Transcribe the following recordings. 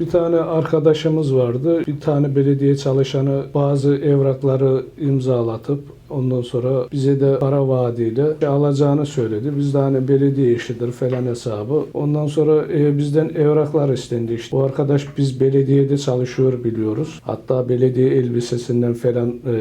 Bir tane arkadaşımız vardı. Bir tane belediye çalışanı bazı evrakları imzalatıp ondan sonra bize de para vaadiyle alacağını söyledi. Biz de hani belediye işidir falan hesabı. Ondan sonra e, bizden evraklar istendi işte. Bu arkadaş biz belediyede çalışıyor biliyoruz. Hatta belediye elbisesinden falan e,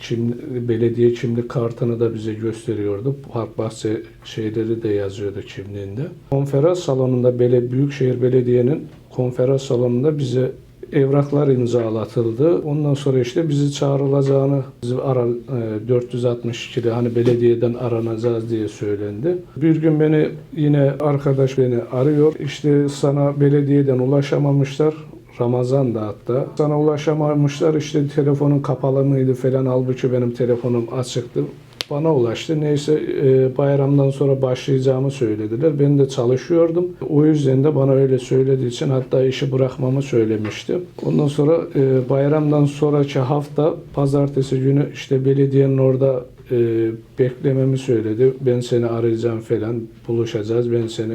çim, belediye kimlik kartını da bize gösteriyordu. Park bahçe şeyleri de yazıyordu kimliğinde. Konferans salonunda Bele, Büyükşehir Belediye'nin konferans salonunda bize evraklar imzalatıldı. Ondan sonra işte bizi çağrılacağını, bizi ara, e, 462'de hani belediyeden aranacağız diye söylendi. Bir gün beni yine arkadaş beni arıyor. İşte sana belediyeden ulaşamamışlar. Ramazan da hatta. Sana ulaşamamışlar işte telefonun kapalı mıydı falan halbuki benim telefonum açıktı. Bana ulaştı. Neyse e, bayramdan sonra başlayacağımı söylediler. Ben de çalışıyordum. O yüzden de bana öyle söylediği için hatta işi bırakmamı söylemişti. Ondan sonra e, bayramdan sonraki hafta pazartesi günü işte belediyenin orada e, beklememi söyledi. Ben seni arayacağım falan buluşacağız. Ben seni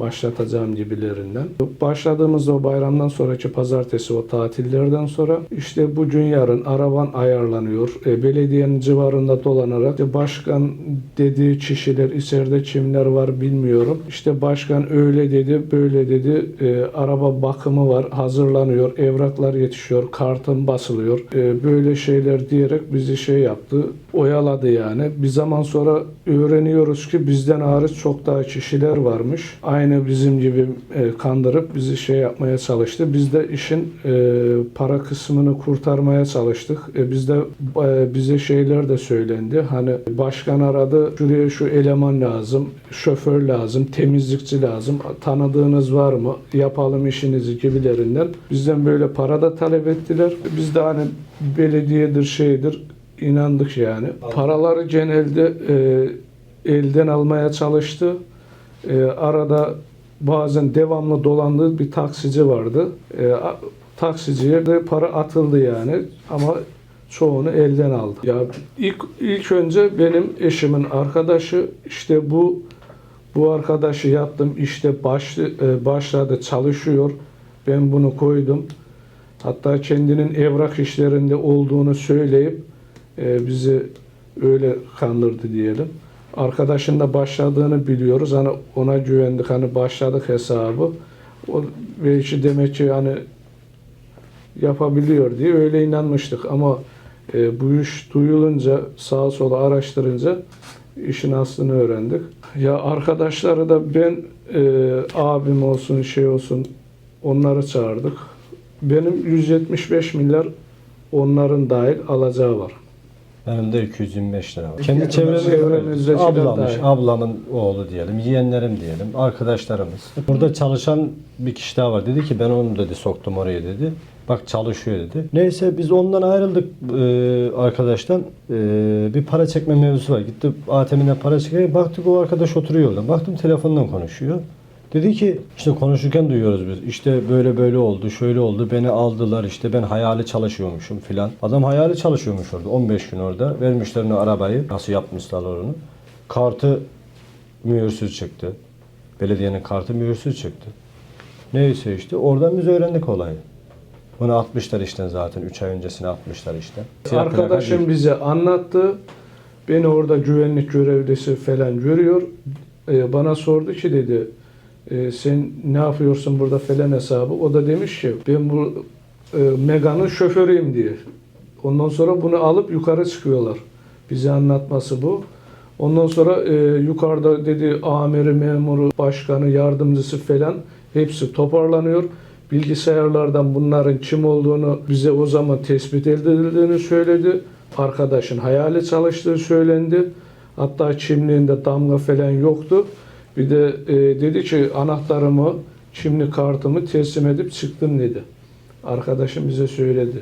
başlatacağım gibilerinden. Başladığımızda o bayramdan sonraki pazartesi o tatillerden sonra işte bugün yarın araban ayarlanıyor. E, belediyenin civarında dolanarak işte başkan dediği kişiler içeride kimler var bilmiyorum. İşte başkan öyle dedi böyle dedi E, araba bakımı var hazırlanıyor evraklar yetişiyor kartın basılıyor E, böyle şeyler diyerek bizi şey yaptı oyaladı yani. Bir zaman sonra öğreniyoruz ki bizden hariç çok daha kişiler varmış. Aynı bizim gibi e, kandırıp bizi şey yapmaya çalıştı. Biz de işin e, para kısmını kurtarmaya çalıştık. E, biz de e, bize şeyler de söylendi. Hani başkan aradı. Şuraya şu eleman lazım, şoför lazım, temizlikçi lazım. Tanıdığınız var mı? Yapalım işinizi gibilerinden. Bizden böyle para da talep ettiler. Biz de hani belediyedir şeydir inandık yani. Paraları genelde e, elden almaya çalıştı. E, arada bazen devamlı dolandığı bir taksici vardı. E, taksiciye de para atıldı yani ama çoğunu elden aldı. Ya ilk ilk önce benim eşimin arkadaşı işte bu bu arkadaşı yaptım işte başlı, e, başladı çalışıyor. Ben bunu koydum. Hatta kendinin evrak işlerinde olduğunu söyleyip e, bizi öyle kandırdı diyelim. Arkadaşın da başladığını biliyoruz. Hani ona güvendik. Hani başladık hesabı. O belki demek ki hani yapabiliyor diye öyle inanmıştık. Ama e, bu iş duyulunca sağa sola araştırınca işin aslını öğrendik. Ya arkadaşları da ben e, abim olsun şey olsun onları çağırdık. Benim 175 milyar onların dahil alacağı var. Benim de 225 lira var. Kendi yakınlarda- Çevremizdekiler ablamış, ablamın oğlu diyelim, yeğenlerim diyelim, arkadaşlarımız. Burada çalışan bir kişi daha var. Dedi ki ben onu dedi soktum oraya dedi. Bak çalışıyor dedi. Neyse biz ondan ayrıldık e, arkadaştan. E, bir para çekme mevzusu var. Gitti ATM'den para çekerek baktık o arkadaş oturuyor orada. Baktım telefondan konuşuyor. Dedi ki işte konuşurken duyuyoruz biz. İşte böyle böyle oldu, şöyle oldu. Beni aldılar işte ben hayali çalışıyormuşum filan. Adam hayali çalışıyormuş orada. 15 gün orada. Vermişler onu arabayı. Nasıl yapmışlar onu. Kartı mühürsüz çıktı. Belediyenin kartı mühürsüz çıktı. Neyse işte oradan biz öğrendik olayı. Bunu atmışlar işte zaten 3 ay öncesine atmışlar işte. Siyah Arkadaşım bize anlattı. Beni orada güvenlik görevlisi falan görüyor. Ee, bana sordu ki dedi "E, sen ne yapıyorsun burada falan hesabı. O da demiş ki ben bu e, Mega'nın şoförüyüm diye. Ondan sonra bunu alıp yukarı çıkıyorlar. Bize anlatması bu. Ondan sonra e, yukarıda dedi amiri, memuru, başkanı, yardımcısı falan hepsi toparlanıyor. Bilgisayarlardan bunların kim olduğunu bize o zaman tespit edildiğini söyledi. Arkadaşın hayali çalıştığı söylendi. Hatta kimliğinde damga falan yoktu. Bir de e, dedi ki anahtarımı, kimlik kartımı teslim edip çıktım dedi. Arkadaşım bize söyledi.